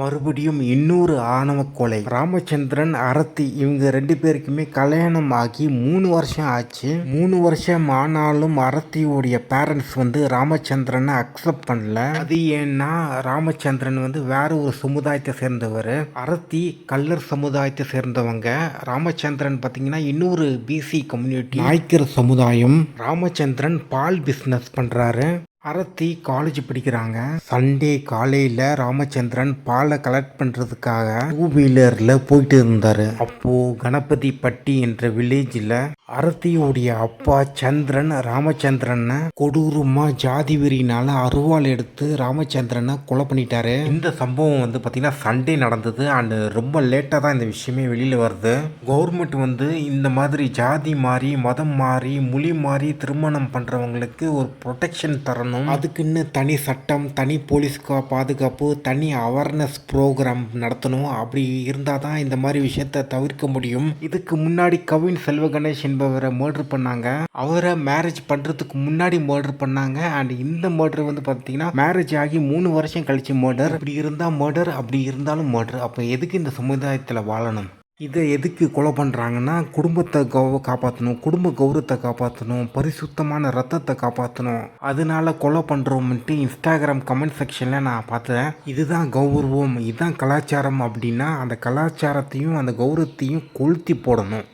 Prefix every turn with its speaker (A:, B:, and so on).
A: மறுபடியும் இன்னொரு ஆணவ கொலை. ராமச்சந்திரன் அரத்தி இவங்க ரெண்டு பேருக்குமே கல்யாணம் ஆகி மூணு வருஷம் ஆச்சு. மூணு வருஷம் ஆனாலும் அரத்தியோடைய பேரண்ட்ஸ் வந்து ராமச்சந்திரனை அக்செப்ட் பண்ணல. அது ஏன்னா ராமச்சந்திரன் வந்து வேற ஒரு சமுதாயத்தை சேர்ந்தவர். அரத்தி கல்லர் சமுதாயத்தை சேர்ந்தவங்க. ராமச்சந்திரன் பார்த்தீங்கன்னா இன்னொரு பிசி கம்யூனிட்டி நாய்க்கர் சமுதாயம். ராமச்சந்திரன் பால் பிஸ்னஸ் பண்ணுறாரு அரத்தி காலேஜ் படிக்கிறாங்க. சண்டே காலையில் ராமச்சந்திரன் பாலை கலெக்ட் பண்ணுறதுக்காக டூ வீலரில் போயிட்டு இருந்தார். அப்போது கணபதி பட்டி என்ற வில்லேஜில் அரத்தியோடைய அப்பா சந்திரன் ராமச்சந்திரனை கொடூரமாக ஜாதி வெறியினால அருவாள் எடுத்து ராமச்சந்திரனை கொலை பண்ணிட்டாரு. இந்த சம்பவம் வந்து பார்த்திங்கன்னா சண்டே நடந்தது. அண்ட் ரொம்ப லேட்டாக தான் இந்த விஷயமே வெளியில் வருது. கவர்மெண்ட் வந்து இந்த மாதிரி ஜாதி மாறி மதம் மாறி மொழி மாறி திருமணம் பண்ணுறவங்களுக்கு ஒரு ப்ரொடெக்ஷன் தரணும். அதுக்குன்னு தனி சட்டம் தனி போலீஸ்க்கு பாதுகாப்பு தனி அவேர்னஸ் ப்ரோக்ராம் நடத்தணும். அப்படி இருந்தால் தான் இந்த மாதிரி விஷயத்த தவிர்க்க முடியும். இதுக்கு முன்னாடி கவின் செல்வ கணேஷ் என்பவரை மர்டர் பண்ணாங்க. அவரை மேரேஜ் பண்ணுறதுக்கு முன்னாடி மர்டர் பண்ணாங்க. அண்ட் இந்த மர்டர் வந்து பார்த்தீங்கன்னா மேரேஜ் ஆகி மூணு வருஷம் கழிச்சு மர்டர் இப்படி இருந்தால் மர்டர் அப்படி இருந்தாலும் மர்டர் அப்போ எதுக்கு இந்த சமுதாயத்தில் வாழணும்? இதை எதுக்கு கொலை பண்ணுறாங்கன்னா குடும்பத்தை கௌ காப்பாற்றணும் குடும்ப கௌரவத்தை காப்பாற்றணும் பரிசுத்தமான ரத்தத்தை காப்பாற்றணும் அதனால கொலை பண்ணுறோம்ன்ட்டு இன்ஸ்டாகிராம் கமெண்ட் செக்ஷனில் நான் பார்த்தேன். இதுதான் கௌரவம் இதுதான் கலாச்சாரம் அப்படின்னா அந்த கலாச்சாரத்தையும் அந்த கௌரவத்தையும் கொளுத்தி போடணும்.